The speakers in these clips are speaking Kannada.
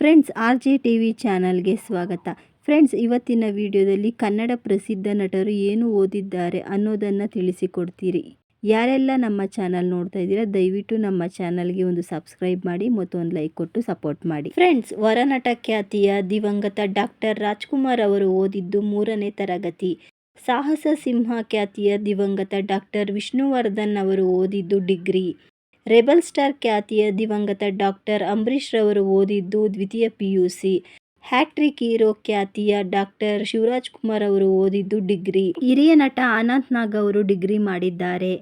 Friends R J T V ಚಾನಲ್ಗೆ ಸ್ವಾಗತ. ಫ್ರೆಂಡ್ಸ್, ಇವತ್ತಿನ ವಿಡಿಯೋದಲ್ಲಿ ಕನ್ನಡ ಪ್ರಸಿದ್ಧ ನಟರು ಏನು ಓದಿದ್ದಾರೆ ಅನ್ನೋದನ್ನು ತಿಳಿಸಿಕೊಡ್ತೀರಿ. ಯಾರೆಲ್ಲ ನಮ್ಮ ಚಾನಲ್ ನೋಡ್ತಾ ಇದ್ದೀರಾ, ದಯವಿಟ್ಟು ನಮ್ಮ ಚಾನಲ್ಗೆ ಒಂದು ಸಬ್ಸ್ಕ್ರೈಬ್ ಮಾಡಿ ಮತ್ತು ಒಂದು ಲೈಕ್ ಕೊಟ್ಟು ಸಪೋರ್ಟ್ ಮಾಡಿ. ಫ್ರೆಂಡ್ಸ್, ವರನಟ ಖ್ಯಾತಿಯ ದಿವಂಗತ ಡಾಕ್ಟರ್ ರಾಜ್ಕುಮಾರ್ ಅವರು ಓದಿದ್ದು ಮೂರನೇ ತರಗತಿ. ಸಾಹಸ ಸಿಂಹ ಖ್ಯಾತಿಯ ದಿವಂಗತ ಡಾಕ್ಟರ್ ವಿಷ್ಣುವರ್ಧನ್ ಅವರು ಓದಿದ್ದು ಡಿಗ್ರಿ. ರೆಬಲ್ ಸ್ಟಾರ್ ಖ್ಯಾತಿಯ ದಿವಂಗತ ಡಾಕ್ಟರ್ ಅಂಬರೀಷ್ ರವರು ಓದಿದ್ದು ದ್ವಿತೀಯ P U C hat-trick hero ಖ್ಯಾತಿಯ ಡಾಕ್ಟರ್ ಶಿವರಾಜ್ ಕುಮಾರ್ ಅವರು ಓದಿದ್ದು ಡಿಗ್ರಿ. ಹಿರಿಯ ನಟ ಅನಂತ್ ನಾಗ್ ಅವರು ಡಿಗ್ರಿ ಮಾಡಿದ್ದಾರೆ.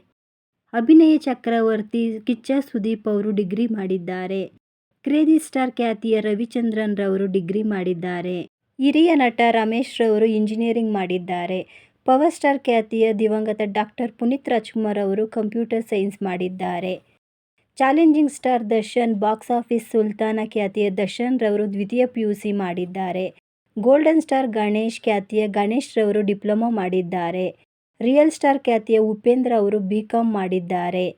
ಅಭಿನಯ ಚಕ್ರವರ್ತಿ ಕಿಚ್ಚ ಸುದೀಪ್ ಅವರು ಡಿಗ್ರಿ ಮಾಡಿದ್ದಾರೆ. ಕ್ರೇಜಿ ಸ್ಟಾರ್ ಖ್ಯಾತಿಯ ರವಿಚಂದ್ರನ್ ರವರು ಡಿಗ್ರಿ ಮಾಡಿದ್ದಾರೆ. ಹಿರಿಯ ನಟ ರಮೇಶ್ ರವರು ಇಂಜಿನಿಯರಿಂಗ್ ಮಾಡಿದ್ದಾರೆ. ಪವರ್ ಸ್ಟಾರ್ ಖ್ಯಾತಿಯ ದಿವಂಗತ ಡಾಕ್ಟರ್ ಪುನೀತ್ ರಾಜ್ಕುಮಾರ್ ಅವರು ಕಂಪ್ಯೂಟರ್ ಸೈನ್ಸ್ ಮಾಡಿದ್ದಾರೆ. Challenging star Darshan, box office Sultana ಖ್ಯಾತಿಯ ದರ್ಶನ್ ರವರು ದ್ವಿತೀಯ ಪಿ ಯು ಸಿ ಮಾಡಿದ್ದಾರೆ. ಗೋಲ್ಡನ್ ಸ್ಟಾರ್ ಗಣೇಶ್ ಖ್ಯಾತಿಯ ಗಣೇಶ್ ರವರು ಡಿಪ್ಲೊಮಾ ಮಾಡಿದ್ದಾರೆ. ರಿಯಲ್ ಸ್ಟಾರ್ ಖ್ಯಾತಿಯ ಉಪೇಂದ್ರ ಅವರು ಬಿ ಮಾಡಿದ್ದಾರೆ.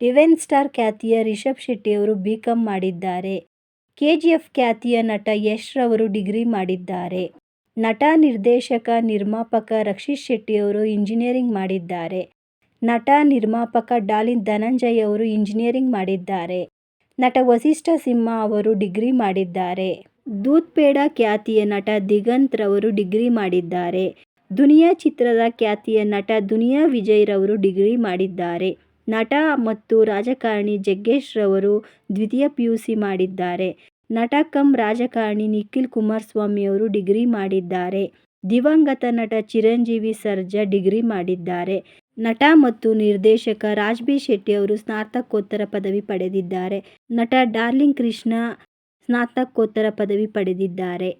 ಡಿವೆನ್ ಸ್ಟಾರ್ ಖ್ಯಾತಿಯ ರಿಷಬ್ ಶೆಟ್ಟಿ ಅವರು ಬಿ ಕಾಮ್ ಮಾಡಿದ್ದಾರೆ. ಎಫ್ ಖ್ಯಾತಿಯ ನಟ ಯಶ್ ರವರು ಡಿಗ್ರಿ ಮಾಡಿದ್ದಾರೆ. ನಟ ನಿರ್ದೇಶಕ ನಿರ್ಮಾಪಕ ರಕ್ಷಿತ್ ಶೆಟ್ಟಿ ಅವರು ಇಂಜಿನಿಯರಿಂಗ್ ಮಾಡಿದ್ದಾರೆ. ನಟ, ನಿರ್ಮಾಪಕ ಡಾಲಿನ್ ಧನಂಜಯ್ ಅವರು ಇಂಜಿನಿಯರಿಂಗ್ ಮಾಡಿದ್ದಾರೆ. ನಟ ವಸಿಷ್ಠ ಸಿಂಹ ಅವರು ಡಿಗ್ರಿ ಮಾಡಿದ್ದಾರೆ. ಪೇಡ ಖ್ಯಾತಿಯ ನಟ ದಿಗಂತ್ ರವರು ಡಿಗ್ರಿ ಮಾಡಿದ್ದಾರೆ. ದುನಿಯಾ ಚಿತ್ರದ ಖ್ಯಾತಿಯ ನಟ ದುನಿಯಾ ವಿಜಯ್ ರವರು ಡಿಗ್ರಿ ಮಾಡಿದ್ದಾರೆ. ನಟ ಮತ್ತು ರಾಜಕಾರಣಿ ಜಗ್ಗೇಶ್ ರವರು ದ್ವಿತೀಯ ಸಿ ಮಾಡಿದ್ದಾರೆ. ನಟ ಕಂ ರಾಜಕಾರಣಿ ನಿಖಿಲ್ ಕುಮಾರಸ್ವಾಮಿ ಅವರು ಡಿಗ್ರಿ ಮಾಡಿದ್ದಾರೆ. ದಿವಂಗತ ನಟ ಚಿರಂಜೀವಿ ಸರ್ಜಾ ಡಿಗ್ರಿ ಮಾಡಿದ್ದಾರೆ. ನಟ ಮತ್ತು ನಿರ್ದೇಶಕ ರಾಜ್ ಬಿ ಶೆಟ್ಟಿ ಅವರು ಸ್ನಾತಕೋತ್ತರ ಪದವಿ ಪಡೆದಿದ್ದಾರೆ. ನಟ ಡಾರ್ಲಿಂಗ್ ಕೃಷ್ಣ ಸ್ನಾತಕೋತ್ತರ ಪದವಿ ಪಡೆದಿದ್ದಾರೆ.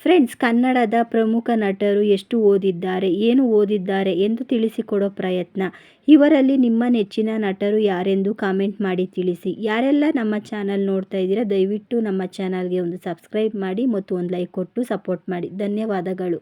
ಫ್ರೆಂಡ್ಸ್, ಕನ್ನಡದ ಪ್ರಮುಖ ನಟರು ಎಷ್ಟು ಓದಿದ್ದಾರೆ, ಏನು ಓದಿದ್ದಾರೆ ಎಂದು ತಿಳಿಸಿಕೊಡೋ ಪ್ರಯತ್ನ. ಇವರಲ್ಲಿ ನಿಮ್ಮ ನೆಚ್ಚಿನ ನಟರು ಯಾರೆಂದು ಕಾಮೆಂಟ್ ಮಾಡಿ ತಿಳಿಸಿ. ಯಾರೆಲ್ಲ ನಮ್ಮ ಚಾನಲ್ ನೋಡ್ತಾ ಇದ್ದೀರಾ, ದಯವಿಟ್ಟು ನಮ್ಮ ಚಾನಲ್ಗೆ ಒಂದು ಸಬ್ಸ್ಕ್ರೈಬ್ ಮಾಡಿ ಮತ್ತು ಒಂದು ಲೈಕ್ ಕೊಟ್ಟು ಸಪೋರ್ಟ್ ಮಾಡಿ. ಧನ್ಯವಾದಗಳು.